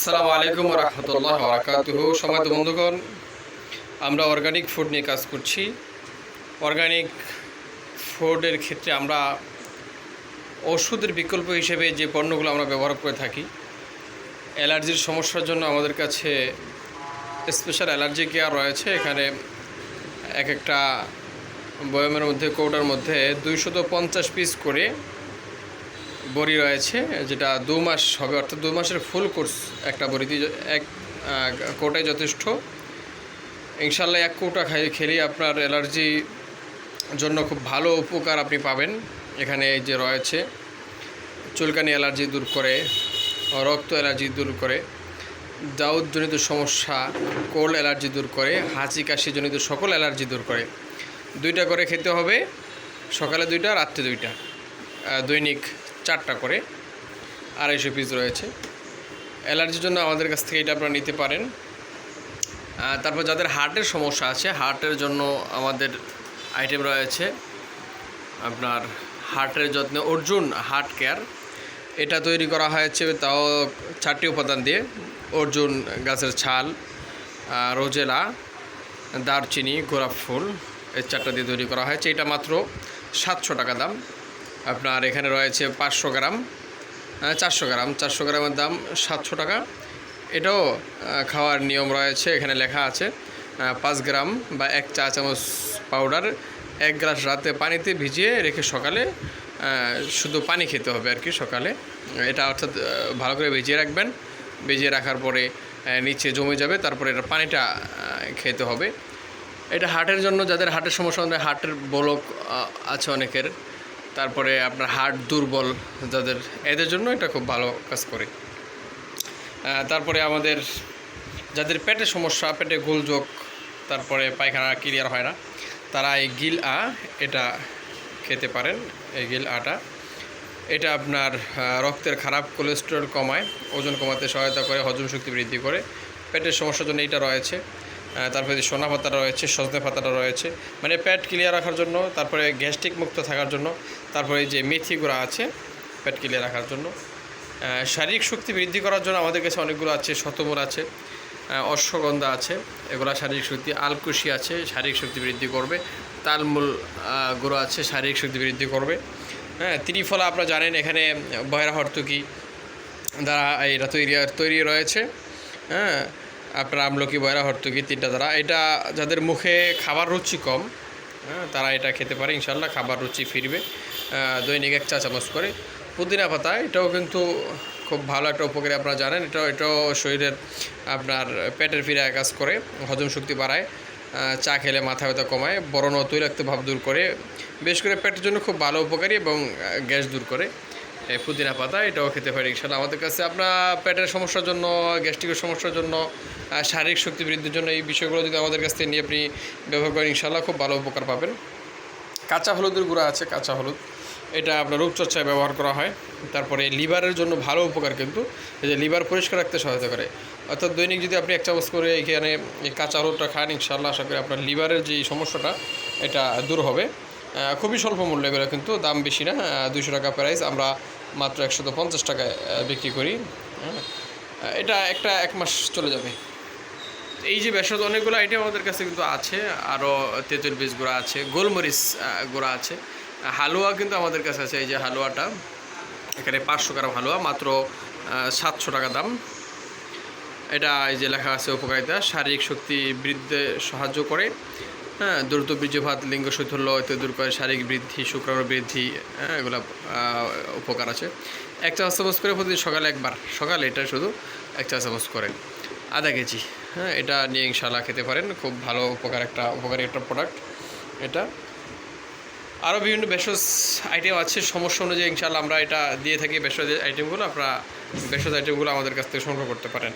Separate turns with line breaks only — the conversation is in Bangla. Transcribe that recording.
আসসালামু আলাইকুম রহমতুল্লাহ বরাকাতুহ। সমাজ বন্ধুগণ, আমরা অর্গানিক ফুড নিয়ে কাজ করছি। অর্গানিক ফুডের ক্ষেত্রে আমরা ওষুধের বিকল্প হিসেবে যে পণ্যগুলো আমরা ব্যবহার করে থাকি, অ্যালার্জির সমস্যার জন্য আমাদের কাছে স্পেশাল অ্যালার্জি কেয়ার রয়েছে। এখানে এক একটা বয়ামের মধ্যে, কৌটার মধ্যে দুইশত পঞ্চাশ পিস করে বড়ি রয়েছে, যেটা দু মাস হবে, অর্থাৎ দু মাসের ফুল কোর্স একটা বড়িতে এক কোটায় যথেষ্ট। ইনশাল্লাহ এক কৌটা খাই খেলে আপনার অ্যালার্জি জন্য খুব ভালো উপকার আপনি পাবেন। এখানে যে রয়েছে, চুলকানি অ্যালার্জি দূর করে, রক্ত অ্যালার্জি দূর করে, দাউদজনিত সমস্যা কোল্ড অ্যালার্জি দূর করে, হাঁচি কাশিজনিত সকল অ্যালার্জি দূর করে। দুইটা করে খেতে হবে, সকালে দুইটা, রাত্রে দুইটা। দৈনিক চারটা করে আড়াইশো পিস রয়েছে। অ্যালার্জির জন্য আমাদের কাছ থেকে এটা আপনারা নিতে পারেন। তারপর যাদের হার্টের সমস্যা আছে, হার্টের জন্য আমাদের আইটেম রয়েছে আপনার হার্টের যত্ন অর্জুন হার্ট কেয়ার। এটা তৈরি করা হয়েছে তাও চারটি উপাদান দিয়ে, অর্জুন গাছের ছাল রোজেলা, দারচিনি, গোলাপ ফুল, এই চারটা দিয়ে তৈরি করা হয়েছে। এটা মাত্র সাতশো টাকা দাম। আপনার এখানে রয়েছে পাঁচশো গ্রাম চারশো গ্রাম, চারশো গ্রামের দাম সাতশো টাকা। এটাও খাওয়ার নিয়ম রয়েছে, এখানে লেখা আছে পাঁচ গ্রাম বা এক চা চামচ পাউডার, এক গ্লাস রাতে পানিতে ভিজিয়ে রেখে সকালে শুধু পানি খেতে হবে আর কি সকালে। এটা অর্থাৎ ভালো করে ভিজিয়ে রাখবেন। ভিজিয়ে রাখার পরে নিচে জমে যাবে, তারপরে এটা পানিটা খেতে হবে। এটা হার্টের জন্য, যাদের হার্টের সমস্যা, হার্টের বলক আছে অনেকের তারপরে আপনার হার্ট দুর্বল যাদের, এদের জন্য এটা খুব ভালো কাজ করে। তারপরে আমাদের যাদের পেটের সমস্যা, পেটে গোলযোগ, তারপরে পায়খানা ক্লিয়ার হয় না, তারা এই গিল আ, এটা খেতে পারেন, এই গিল আটা। এটা আপনার রক্তের খারাপ কোলেস্টেরল কমায়, ওজন কমাতে সহায়তা করে, হজম শক্তি বৃদ্ধি করে, পেটের সমস্যার জন্য এটা রয়েছে। তারপরে যে সোনা পাতাটা রয়েছে, সজনে পাতাটা রয়েছে মানে পেট ক্লিয়ার রাখার জন্য, তারপরে গ্যাস্ট্রিক মুক্ত থাকার জন্য, তারপরে যে মেথিগুলো আছে, পেট ক্লিয়ার রাখার জন্য। শারীরিক শক্তি বৃদ্ধি করার জন্য আমাদের কাছে অনেকগুলো আছে শতমূল আছে অশ্বগন্ধা আছে, এগুলো শারীরিক শক্তি, আলকুশি আছে, শারীরিক শক্তি বৃদ্ধি করবে, তালমূল গুঁড়ো আছে, শারীরিক শক্তি বৃদ্ধি করবে। হ্যাঁ ত্রিফলা আপনারা জানেন, এখানে বয়রা হর্তুকি দ্বারা এটা তৈরি তৈরি রয়েছে। হ্যাঁ আপনার আমলকি, বয়রা, হর্তুকি তিনটা দ্বারা এটা যাদের মুখে খাবার রুচি কম হ্যাঁ তারা এটা খেতে পারে ইনশাল্লাহ খাবার রুচি ফিরবে দৈনিক এক চা চামচ করে। পুদিনা পাতা, এটাও কিন্তু খুব ভালো একটা উপকারী আপনারা জানেন, এটাও এটাও শরীরের আপনার পেটের ফিরে কাজ করে, হজম শক্তি বাড়ায় চা খেলে মাথা ব্যথা কমায়, বরণ তৈলাক্ত ভাব দূর করে, বেশ করে পেটের জন্য খুব ভালো উপকারী এবং গ্যাস দূর করে। পুদিনা পাতা, এটাও খেতে পারি ইনশাল্লাহ আমাদের কাছে আপনার পেটের সমস্যার জন্য, গ্যাস্ট্রিকের সমস্যার জন্য শারীরিক শক্তি বৃদ্ধির জন্য এই বিষয়গুলো যদি আমাদের কাছ থেকে নিয়ে আপনি ব্যবহার করেন ইনশাল্লাহ খুব ভালো উপকার পাবেন। কাঁচা হলুদের গুঁড়া আছে, কাঁচা হলুদ। এটা আপনার রূপচর্চায় ব্যবহার করা হয়। তারপরে লিভারের জন্য ভালো উপকার কিন্তু যে লিভার পরিষ্কার রাখতে সহায়তা করে। অর্থাৎ দৈনিক যদি আপনি এক চামচ করে এখানে কাঁচা হলুদটা খান ইনশাল্লাহ আশা করি আপনার লিভারের যে সমস্যাটা, এটা দূর হবে। খুবই স্বল্প মূল্য এগুলো কিন্তু দাম বেশি না। দুশো টাকা প্রাইস আমরা মাত্র একশত পঞ্চাশ টাকায় বিক্রি করি। হ্যাঁ। এটা একটা এক মাস চলে যাবে। এই যে ভেষজ, অনেকগুলো আইটেম আমাদের কাছে কিন্তু আছে। আরও তেঁতুল বীজ গুঁড়া আছে, গোলমরিচ গুঁড়া আছে। হালুয়া কিন্তু আমাদের কাছে আছে, এই যে হালুয়াটা। এখানে পাঁচশো গ্রাম হালুয়া, মাত্র সাতশো টাকা দাম। এটা এই যে লেখা আছে উপকারিতা, শারীরিক শক্তি বৃদ্ধে সাহায্য করে। হ্যাঁ দ্রুত বীর্যভাত লিঙ্গ শৈথল্য ইত্যাদি দূর করে শারীরিক বৃদ্ধি, শুক্রাণু বৃদ্ধি হ্যাঁ এগুলো উপকার আছে। এক চা চামচ করে প্রতিদিন সকালে একবার, সকালে এটা শুধু এক চা চামচ করে আধা কেজি হ্যাঁ এটা নিয়ে ইনশাল্লাহ খেতে পারেন, খুব ভালো উপকার একটা, উপকারী একটা প্রোডাক্ট এটা। আরও বিভিন্ন ভেষজ আইটেম আছে, সমস্যা অনুযায়ী ইনশাল্লাহ আমরা এটা দিয়ে থাকি ভেষজ আইটেমগুলো আপনারা ভেষজ আইটেমগুলো আমাদের কাছ থেকে সংগ্রহ করতে পারেন।